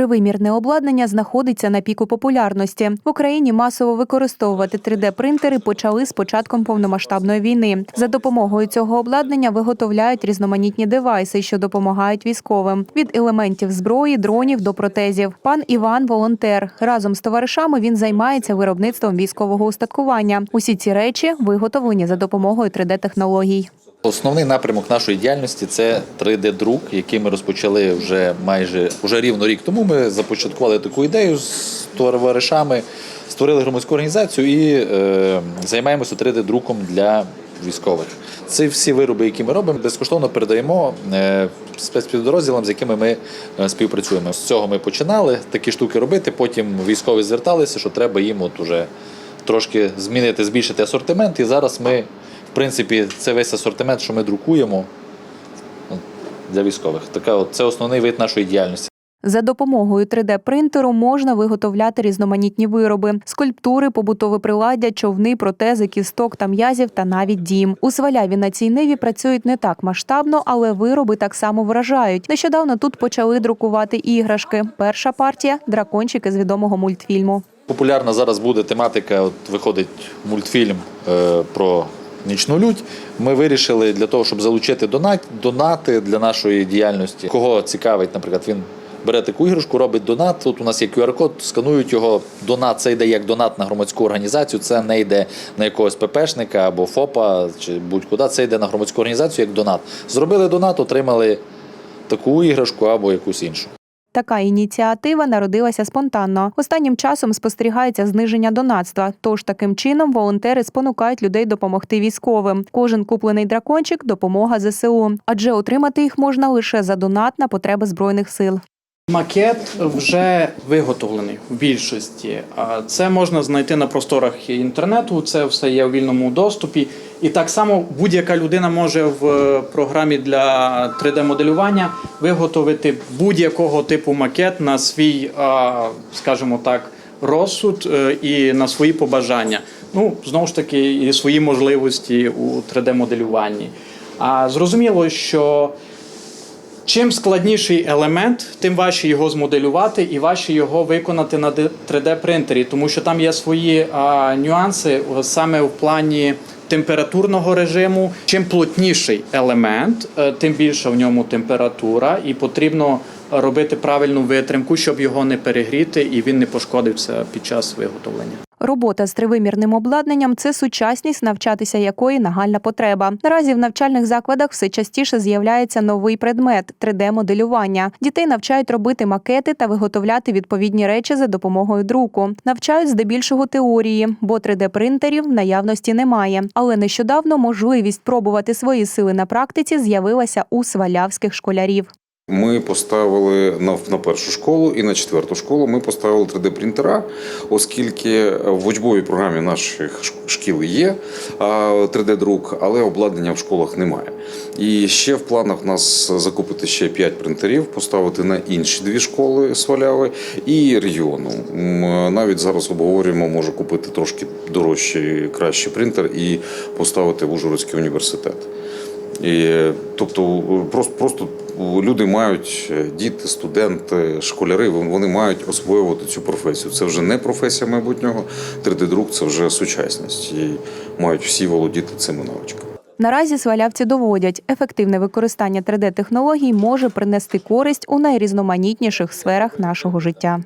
Тривимірне обладнання знаходиться на піку популярності. В Україні масово використовувати 3D-принтери почали з початком повномасштабної війни. За допомогою цього обладнання виготовляють різноманітні девайси, що допомагають військовим від елементів зброї, дронів до протезів. Пан Іван волонтер. Разом з товаришами він займається виробництвом військового устаткування. Усі ці речі виготовлені за допомогою 3D-технологій. Основний напрямок нашої діяльності це 3D-друк, який ми розпочали вже майже вже рівно рік тому. Ми започаткували таку ідею з товаришами, створили громадську організацію і е, займаємося 3D-друком для військових. Це всі вироби, які ми робимо, безкоштовно передаємо е, спецпідрозділам, з якими ми е, співпрацюємо. З цього ми починали такі штуки робити. Потім військові зверталися, що треба їм от уже трошки змінити, збільшити асортимент. І зараз ми, в принципі, це весь асортимент, що ми друкуємо ну, для військових. Така от, це основний вид нашої діяльності. За допомогою 3D-принтеру можна виготовляти різноманітні вироби: скульптури, побутове приладдя, човни, протези, кісток та м'язів та навіть дім. У сваляві на цій ниві працюють не так масштабно, але вироби так само вражають. Нещодавно тут почали друкувати іграшки. Перша партія дракончики з відомого мультфільму. Популярна зараз буде тематика. От виходить мультфільм е, про нічну лють. Ми вирішили для того, щоб залучити донат, донати для нашої діяльності. Кого цікавить, наприклад, він бере таку іграшку, робить донат. Тут у нас є QR-код, сканують його. Донат це йде як донат на громадську організацію. Це не йде на якогось ППшника або ФОПа чи будь-куди. Це йде на громадську організацію як донат. Зробили донат, отримали таку іграшку або якусь іншу. Така ініціатива народилася спонтанно. Останнім часом спостерігається зниження донатства. Тож таким чином волонтери спонукають людей допомогти військовим. Кожен куплений дракончик допомога ЗСУ, адже отримати їх можна лише за донат на потреби збройних сил. Макет вже виготовлений в більшості. А Це можна знайти на просторах інтернету. Це все є у вільному доступі. І так само будь-яка людина може в е, програмі для 3D-моделювання виготовити будь-якого типу макет на свій, скажімо так, розсуд е, і на свої побажання. Ну, знову ж таки, і свої можливості у 3D-моделюванні. А зрозуміло, що Чим складніший елемент, тим важче його змоделювати і важче його виконати на 3D-принтері, тому що там є свої а, нюанси саме в плані температурного режиму. Чим плотніший елемент, е, тим більша в ньому температура, і потрібно робити правильну витримку, щоб його не перегріти і він не пошкодився під час виготовлення. Робота з тривимірним обладнанням це сучасність, навчатися якої нагальна потреба. Наразі в навчальних закладах все частіше з'являється новий предмет 3D-моделювання. Дітей навчають робити макети та виготовляти відповідні речі за допомогою друку. Навчають здебільшого теорії, бо 3D-принтерів в наявності немає. Але нещодавно можливість пробувати свої сили на практиці з'явилася у свалявських школярів. Ми поставили на, на першу школу і на четверту школу ми поставили 3D-принтера, оскільки в учбовій програмі наших шкіл є 3D-друк, але обладнання в школах немає. І ще в планах у нас закупити ще 5 принтерів, поставити на інші дві школи Сваляви і регіону. Навіть зараз обговорюємо, може купити трошки дорожчий, кращий принтер і поставити в Ужгородський університет. І, тобто, просто, просто люди мають е, діти, студенти, школяри, вони мають освоювати цю професію. Це вже не професія майбутнього. 3D-друк це вже сучасність. І мають всі володіти цими навичками. Наразі свалявці доводять, ефективне використання 3D-технологій може принести користь у найрізноманітніших сферах нашого життя.